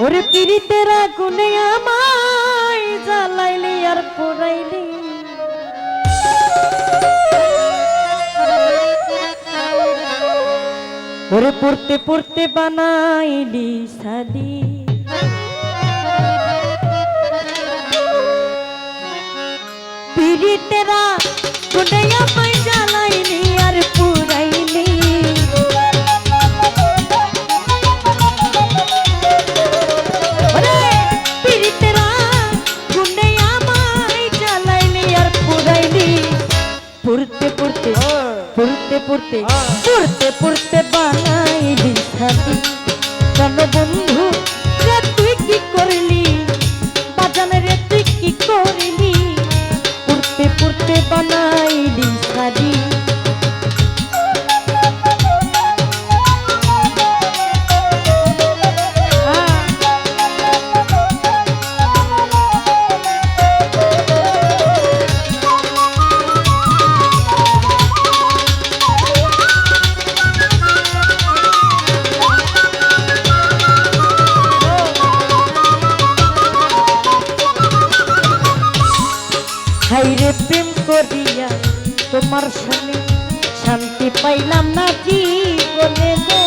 ওরে পিরিতেরা গুনে আমায় জ্বালাইলি আর পোড়াইলি। ওরে পড়তে পড়তে বানাইলি সাদি পিরিতেরা গুনে আমায় জ্বালাইলি পড়তে পড়তে পড়তে বানাই সাথী কেন বন্ধু, রে তুই কি করলি? বাজানে রে তুই কি করলি? পড়তে পড়তে বানাইলি সাথী তোমার শুনে শান্তি পাইলাম না জীবনে গো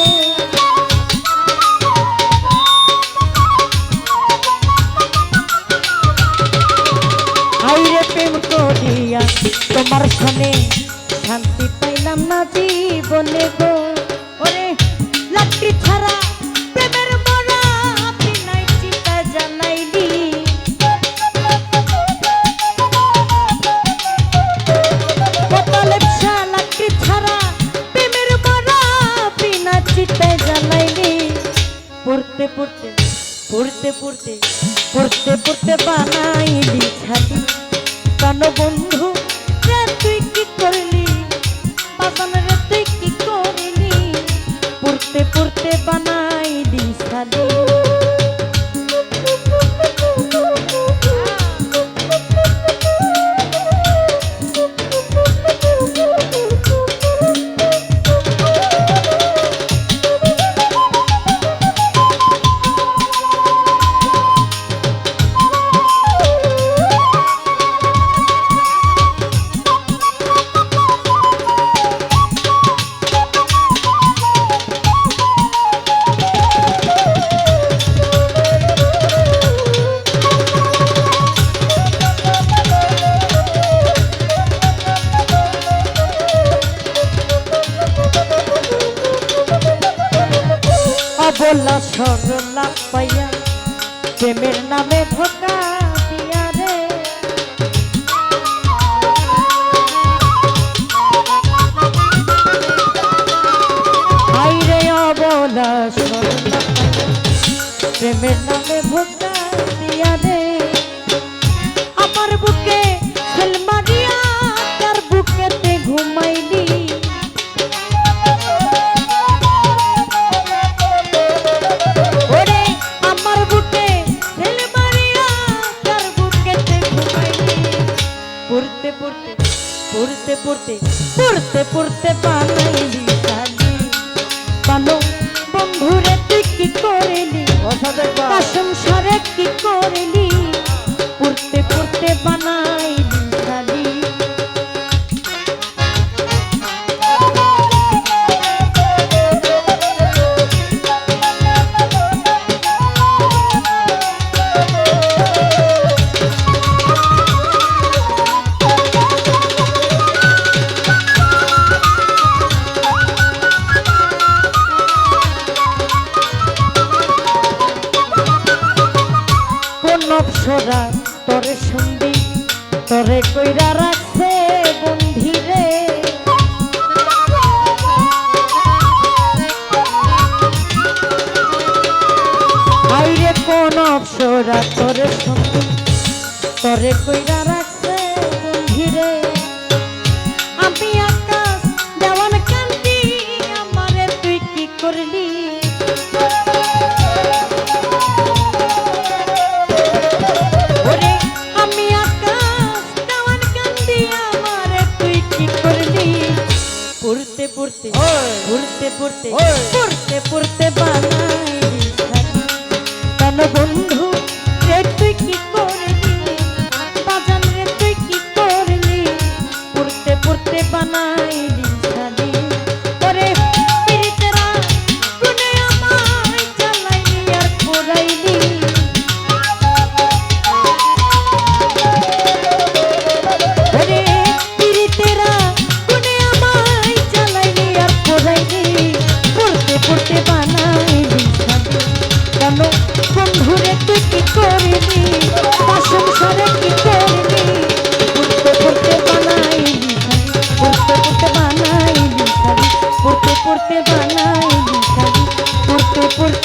তোমার শুনে শান্তি পাইলাম না জীবনে গো। পড়তে পড়তে পড়তে পড়তে পড়তে পড়তে বানাইলি ছাতি কান বন্ধু তুই কি করলি? অবলা সরলা পাইয়া, প্রেমের নামে ধোকা দিয়া রে। হাইরে অবলা সরলা প্রেমের নামে ধোকা দিয়া রে। পড়তে পড়তে পড়তে পড়তে বানাইলি শালি। বানো বন্ধুরে তুই কি করিলি? কাসম সরে কি করলি? অপসরা তরে শুনবি তরে কইরা রাখছে বন্ধিরে। আইরে কোন অপসরা, তরে শুনবি তরে কইরা রাখছে পড়তে পড়তে পড়তে পড়তে পড়তে পড়তে বানাই কান বন্ধু দেখতে পড়তে বানাই পড়তে পড়তে